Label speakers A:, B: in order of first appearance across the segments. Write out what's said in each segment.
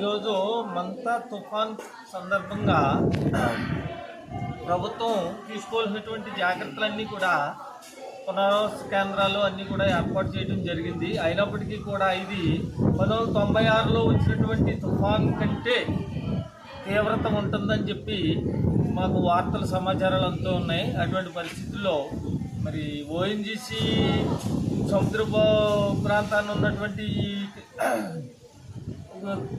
A: ఈరోజు మంతా తుఫాన్ సందర్భంగా ప్రభుత్వం తీసుకోవాల్సినటువంటి జాగ్రత్తలన్నీ కూడా పునరావాస కేంద్రాలు అన్నీ కూడా ఏర్పాటు చేయడం జరిగింది. అయినప్పటికీ కూడా ఇది పంతొమ్మిది తొంభై ఆరులో వచ్చినటువంటి తుఫాన్ కంటే తీవ్రత ఉంటుందని చెప్పి మాకు వార్తల సమాచారాలు అంతా ఉన్నాయి. అటువంటి పరిస్థితుల్లో మరి ఓఎన్జీసీ సముద్ర ప్రాంతాన్ని ఉన్నటువంటి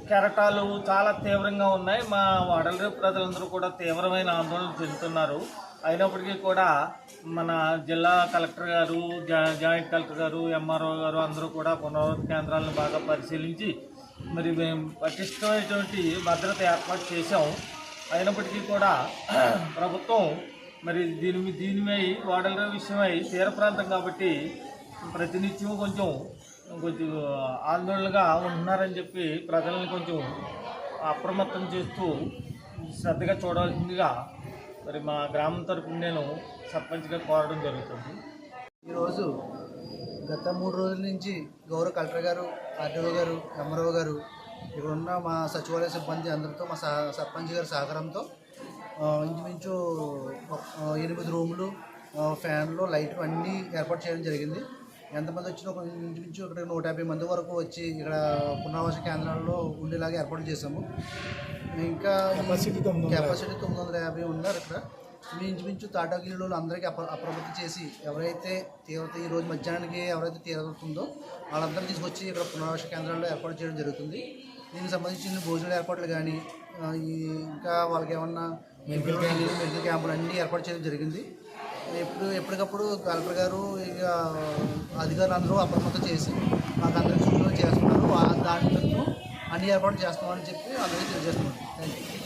A: కెరటాలు చాలా తీవ్రంగా ఉన్నాయి. మా వాడల ప్రజలందరూ కూడా తీవ్రమైన ఆందోళన చెందుతున్నారు. అయినప్పటికీ కూడా మన జిల్లా కలెక్టర్ గారు జా- జాయింట్ కలెక్టర్ గారు ఎంఆర్ఓ గారు అందరూ కూడా పునరుద్ధరణ కేంద్రాలను బాగా పరిశీలించి మరి మేము పటిష్టమైనటువంటి భద్రత ఏర్పాటు చేశాం. అయినప్పటికీ కూడా ప్రభుత్వం మరి దీని దీనిమై వాడల విషయమై తీర ప్రాంతం కాబట్టి ప్రతినిత్యం కొంచెం కొంచెం ఆందోళనగా ఉంటున్నారని చెప్పి ప్రజలను కొంచెం అప్రమత్తం చేస్తూ శ్రద్ధగా చూడాల్సిందిగా మరి మా గ్రామం తరపున నేను సర్పంచ్గా కోరడం జరుగుతుంది.
B: ఈరోజు గత మూడు రోజుల నుంచి గౌరవ కలెక్టర్ గారు ఆర్డీఓ గారు ఎంఆర్ఓ గారు ఇక్కడ ఉన్న మా సచివాలయ సిబ్బంది అందరితో మా సర్పంచ్ గారి సహకారంతో ఇంచుమించు ఎనిమిది రూములు ఫ్యాన్లు లైట్లు అన్నీ ఏర్పాటు చేయడం జరిగింది. ఎంతమంది వచ్చినా ఒక ఇంచుమించు ఇక్కడ నూట యాభై మంది వరకు వచ్చి ఇక్కడ పునరావాస కేంద్రాల్లో ఉండేలాగా ఏర్పాటు చేశాము. ఇంకా కెపాసిటీ తొమ్మిది వందల యాభై. ఉన్నారు ఇక్కడ. మీ ఇంచుమించు తాటాగిరిలో అందరికీ అప్ర అప్రమత్తం చేసి ఎవరైతే తీవ్రత ఈ రోజు మధ్యాహ్నానికి ఎవరైతే తీవ్రత ఉందో వాళ్ళందరూ తీసుకొచ్చి ఇక్కడ పునరావాస కేంద్రాల్లో ఏర్పాటు చేయడం జరుగుతుంది. దీనికి సంబంధించిన భోజనాల ఏర్పాట్లు కానీ ఈ ఇంకా వాళ్ళకి ఏమన్నా మెడికల్ క్యాంపులు అన్నీ ఏర్పాటు చేయడం జరిగింది. ఎప్పుడు ఎప్పటికప్పుడు కలెక్టర్ గారు ఇక అధికారులు అందరూ అప్రమత్తం చేసి మాకు అందరికీ సూచనలు చేస్తున్నారు. దాని అన్ని ఏర్పాటు చేస్తామని చెప్పి అందరికీ తెలియజేస్తున్నాం. Thank you